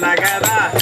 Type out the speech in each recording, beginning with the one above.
Nagada.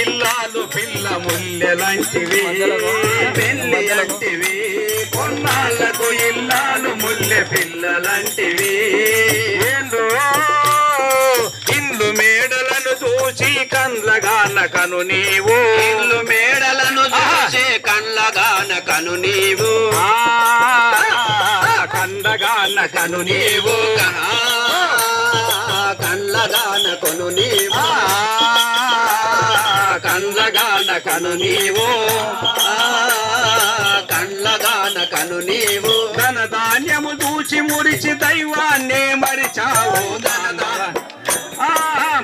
ఇల్లాలు పిల్ల ముల్లెలంటివి పెళ్ళి అంటివి కొన్నాళ్ళకు ఇల్లాలు ముల్లె పిల్లలంటివి. ఏందో ఇల్లు మేడలను చూసి కండ్లగాన కను నీవు. ఇల్లు మేడలను చూసే కళ్ళగాన కను నీవు. ఆ, కండగాన కను నీవు. నీవు కనా కళ్ళగాన కొను నీవు కను నీవు. కళ్ళగాన కను నీవు. ధన ధాన్యము దూచి మురిచి దైవాన్నే మరిచావు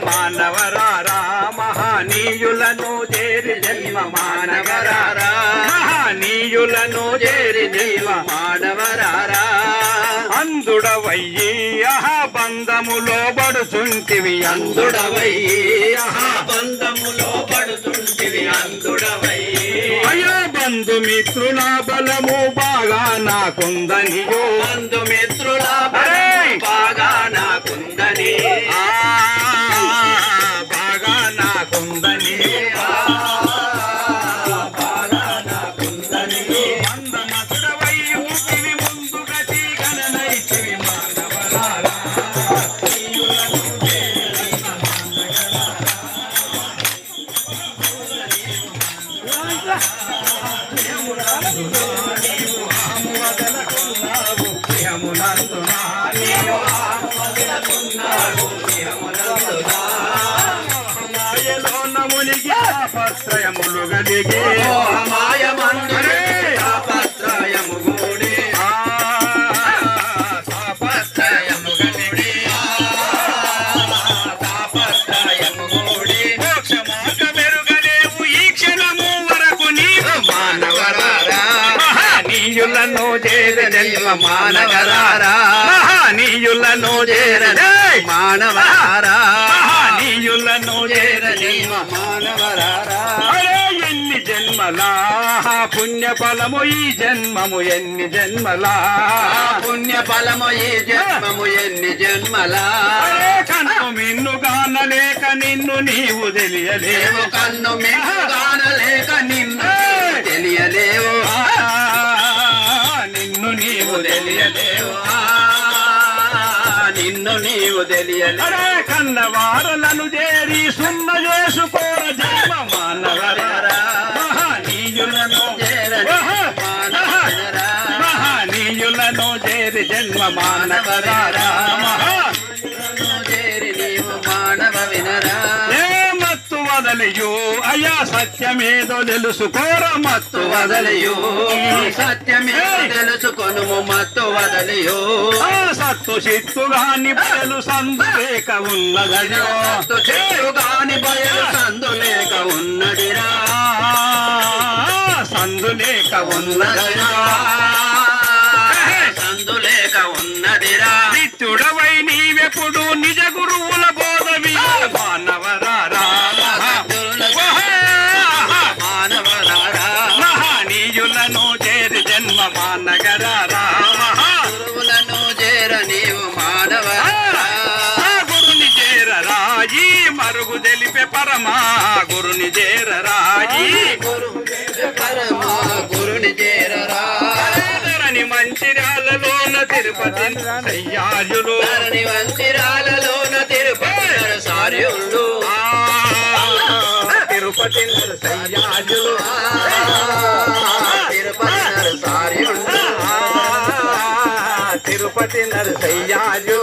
మానవరారా మహనీయులను చేరి జన్మ మానవరారా. మహనీయులను చేరి జన్మ మానవరారా. అందుడవయ్యి అహ బంధములో పడుచుంటివి అందుడవై అందుడవై బంధములో బంధుమిత్రుల బలము బాగా నాకుందనియో బంధుమిత్రుల! బలము బాగా నాకుందని నీవు మానవరారా. మహనీయులను చేర జన్మ మానవరారా. మహనీయులను చేర మానవరారా. మహనీయులను చేర జన్మ మానవరారా. ఎన్ని జన్మలా? పుణ్య ఫలము ఈ జన్మము ఎన్ని జన్మలా? పుణ్య ఫలము ఈ జన్మము ఎన్ని జన్మలా? కన్ను మిన్ను గానలేక నిన్ను నీవు తెలియలేవు. లేవు కన్ను మేము కానలేక నిన్ను తెలియలేవు. నిన్ను నీవు తెలియలేవు. నిన్ను నీవు తెలియలేవు అరే కన్నవారలను చేరి సున్న చేసుకోర జన్మ మానవరారా మహనీయులను. మహనీయులను చేరి జన్మ మానవరారా మహా వదలియు. అయ్యా సత్యమేదో తెలుసుకోర మత్తు వదలియో. వదలియు సత్యమే తెలుసుకొనుము మత్తు వదలియో. ఆ సత్తు చిత్తుగాని బయలు సందు లేక ఉన్నదయో మత్తు చేయుగాని బయలు సందు లేక ఉన్నదిరా. సందు లేక ఉన్నదిరా. ఉన్నదయో సందు లేక ఉన్నదిరా. నిత్యుడవై నీవెప్పుడు పరమా గురుని చేరరాయి గురు పరమా గురుని మందిరాలలోన తిరుపతి సయ్యాజులు మంచిరాలలోన తిరుపతి నరసార్యుళ్ళు తిరుపతి సయ్యాజులు తిరుపతి నరసార్యుళ్ళు తిరుపతి నరసయ్యాజులు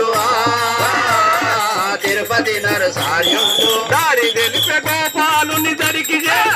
తిరుపతి నరసార్యుళ్ళు